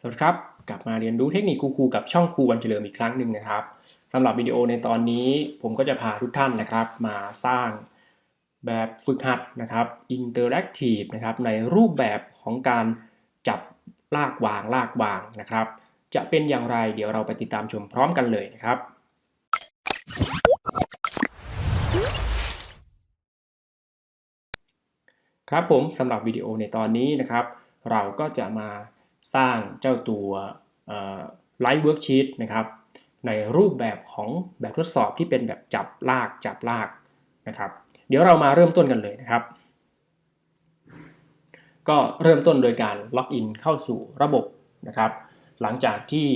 สวัสดีครับ กลับมาเรียนรู้เทคนิคครูๆกับช่องครูวันเฉลิมอีกครั้งหนึ่งนะครับสำหรับวิดีโอในตอนนี้ผมก็จะพาทุกท่านนะครับ มาสร้างแบบฝึกหัดนะครับอินเตอร์แอคทีฟนะครับในรูปแบบของการจับลากวางลากวางนะครับ จะเป็นอย่างไรเดี๋ยวเราไปติดตามชมพร้อมกันเลยนะครับครับผมสำหรับวิดีโอในตอนนี้นะครับ เราก็จะมา สร้างเจ้าตัวไลฟ์เวิร์กชีตนะครับในรูปแบบของแบบทดสอบที่เป็นแบบจับลากจับลากนะครับเดี๋ยวเรามาเริ่มต้นกันเลยนะครับ ก็เริ่มต้นโดยการล็อกอินเข้าสู่ระบบนะครับ หลังจากที่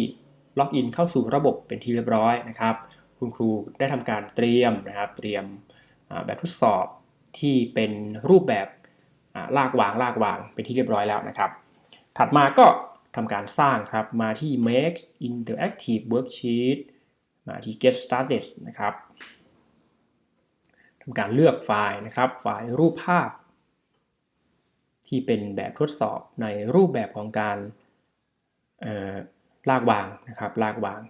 ล็อกอินเข้าสู่ระบบเป็นที่เรียบร้อยนะครับ คุณครูได้ทำการเตรียมนะครับ เตรียมแบบทดสอบที่เป็นรูปแบบลากวางลากวางเป็นที่เรียบร้อยแล้วนะครับ ถัดมาก็ทำการสร้างครับมาที่ make interactive worksheet มาที่ get started นะครับทำการเลือกไฟล์นะครับ ไฟล์รูปภาพ ที่เป็นแบบทดสอบในรูปแบบของการลากวางนะครับลากวาง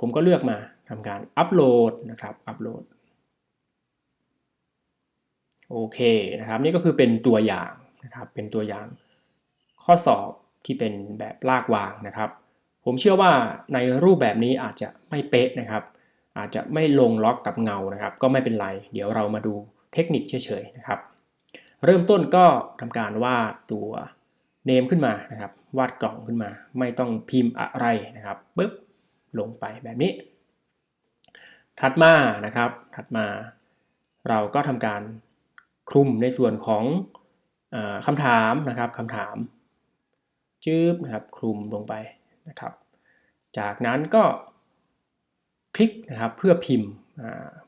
ผมก็เลือกมาทำการอัปโหลดนะครับอัปโหลดโอเคนะครับนี่ก็คือเป็นตัวอย่างนะครับเป็นตัวอย่าง ข้อสอบที่เป็นแบบลากวางนะครับ ผมเชื่อว่าในรูปแบบนี้อาจจะไม่เป๊ะนะครับ อาจจะไม่ลงล็อกกับเงานะครับ ก็ไม่เป็นไร เดี๋ยวเรามาดูเทคนิคเฉยๆนะครับ เริ่มต้นก็ทำการวาดตัวเนมขึ้นมานะครับ วาดกล่องขึ้นมา ไม่ต้องพิมพ์อะไรนะครับปึ๊บลงไปแบบนี้ ถัดมานะครับ ถัดมา เราก็ทำการคลุมในส่วนของอคำถามนะครับคำถาม จืบนะครับคลุมลงไปนะครับ จากนั้นก็คลิกนะครับเพื่อพิมพ์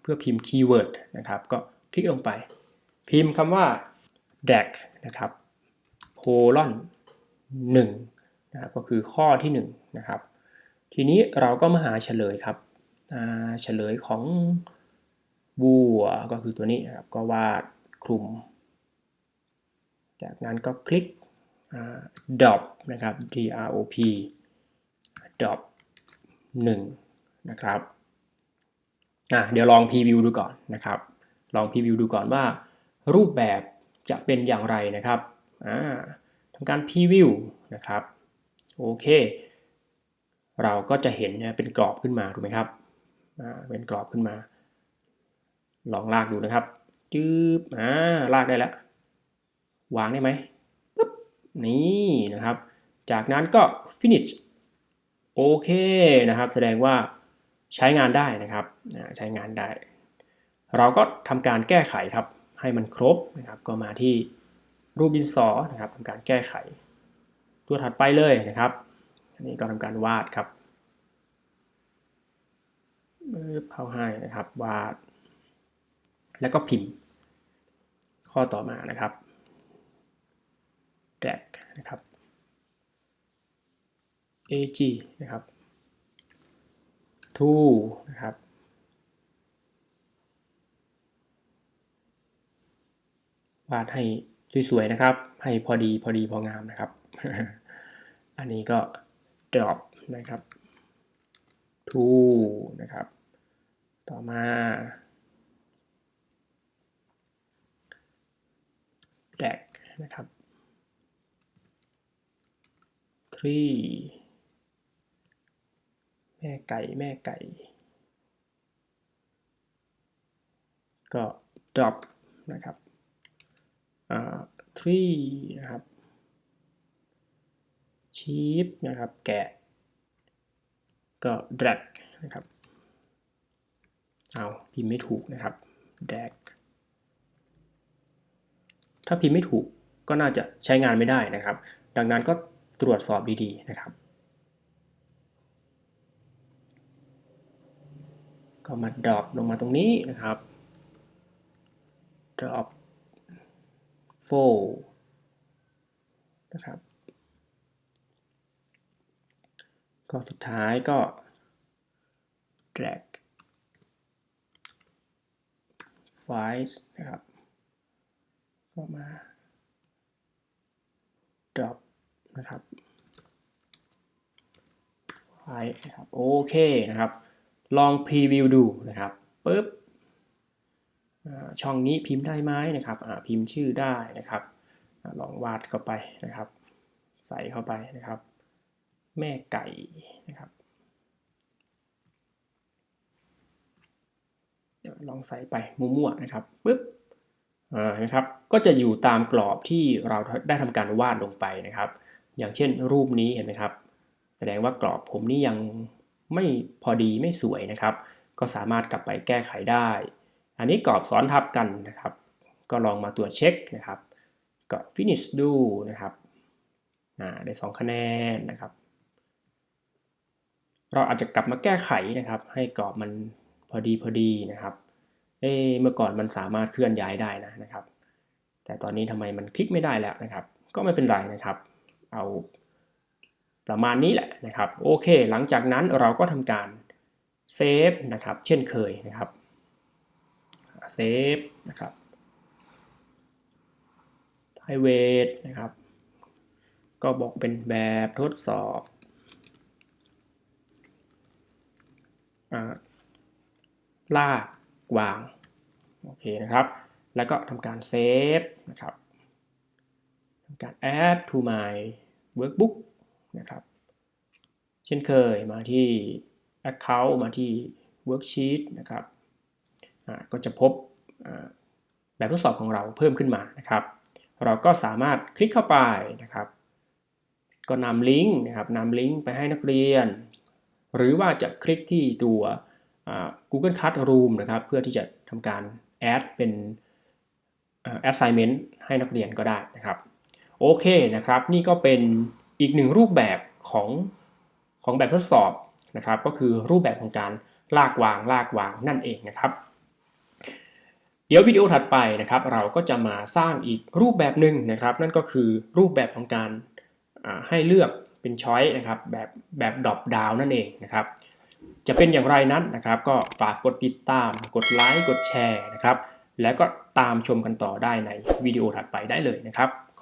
เพื่อพิมพ์คีย์เวิร์ดนะครับก็คลิกลงไป พิมพ์คำว่า drag นะครับ colon 1นะครับก็คือข้อที่1นะครับทีนี้เราก็มาหาเฉลยครับเฉลยของบัวก็คือตัวนี้นะครับก็วาดคลุม จากนั้นก็คลิก drop นะครับ drop drop 1นะครับอะเดี๋ยวลองพรีวิวดูก่อนนะครับ ลองพรีวิวดูก่อนว่า รูปแบบจะเป็นอย่างไรนะครับอ่าทำการพรีวิวนะครับโอเค เราก็จะเห็นเป็นกรอบขึ้นมาถูกไหมครับอ่าเป็นกรอบขึ้นมา ลองลากดูนะครับจืบอ่าลากได้แล้ววางได้ไหม นี่นะครับ จากนั้นก็ finish โอเคนะครับ แสดงว่าใช้งานได้นะครับใช้งานได้ เราก็ทำการแก้ไขครับ ให้มันครบนะครับ ก็มาที่รูปดินสอนะครับทำการแก้ไข ตัวถัดไปเลยนะครับ อันนี้ก็ทำการวาดครับเข้าให้นะครับวาด แล้วก็พิมพ์ ข้อต่อมานะครับ drag นะครับ ag นะครับ to นะครับ วาดให้สวยๆนะครับ ให้พอดีพอดีพองามนะครับ อันนี้ก็ drop นะครับ to นะครับ ต่อมา drag นะครับ tree แม่ไก่แม่ไก่ ก็ drop นะครับ อ่า tree นะครับ sheep นะครับ แกะ ก็ drag นะครับ เอาพิมพ์ไม่ถูกนะครับ drag ถ้าพิมพ์ไม่ถูกก็น่าจะใช้งานไม่ได้นะครับ ดังนั้นก็ ตรวจสอบดีๆนะครับ ก็มาดรอปลงมาตรงนี้นะครับ drop fold นะครับ ก็สุดท้ายก็ drag files นะครับ ก็มา drop นะครับไว้นะครับโอเคนะครับ ลองพรีวิวดูนะครับปุ๊บช่องนี้พิมพ์ได้ไหมนะครับอ่าพิมพ์ชื่อได้นะครับลองวาดเข้าไปนะครับ ใส่เข้าไปนะครับ แม่ไก่นะครับ ลองใส่ไปมั่วๆนะครับปุ๊บอ่านะครับ ก็จะอยู่ตามกรอบที่เราได้ทำการวาดลงไปนะครับ อย่างเช่นรูปนี้เห็นไหมครับ แสดงว่ากรอบผมนี่ยังไม่พอดีไม่สวยนะครับ ก็สามารถกลับไปแก้ไขได้ อันนี้กรอบซ้อนทับกันนะครับ ก็ลองมาตรวจเช็คนะครับก็ finish ดูนะครับได้ 2 คะแนนนะครับ เราอาจจะกลับมาแก้ไขนะครับ ให้กรอบมันพอดีพอดีนะครับเอ๊ะเมื่อก่อนมันสามารถเคลื่อนย้ายได้นะนะครับ แต่ตอนนี้ทำไมมันคลิกไม่ได้แล้วนะครับ ก็ไม่เป็นไรนะครับ เอาประมาณนี้แหละนะครับโอเค หลังจากนั้นเราก็ทำการเซฟนะครับเช่นเคยนะครับเซฟนะครับ private นะครับ ก็บอกเป็นแบบทดสอบอ่าลากวางโอเคนะครับ แล้วก็ทำการเซฟนะครับทำการ add to my workbook นะครับ เช่นเคยมาที่ account มาที่ worksheet นะครับก็จะพบแบบทดสอบของเราเพิ่มขึ้นมานะครับ เราก็สามารถคลิกเข้าไปนะครับ ก็นำลิงก์นะครับนำลิงก์ไปให้นักเรียน หรือว่าจะคลิกที่ตัว Google Classroom นะครับ เพื่อที่จะทำการ add เป็น assignment ให้นักเรียนก็ได้นะครับ โอเคนะครับ นี่ก็เป็นอีกหนึ่งรูปแบบของของแบบทดสอบนะครับ ก็คือรูปแบบของการลากวางลากวางนั่นเองนะครับ เดี๋ยววิดีโอถัดไปนะครับ เราก็จะมาสร้างอีกรูปแบบหนึ่งนะครับ นั่นก็คือรูปแบบของการให้เลือกเป็นช้อยนะครับแบบแบบดรอปดาวนั่นเองนะครับจะเป็นอย่างไรนั้นนะครับ ก็ฝากกดติดตาม กดไลค์กดแชร์นะครับ แล้วก็ตามชมกันต่อได้ในวิดีโอถัดไปได้เลยนะครับ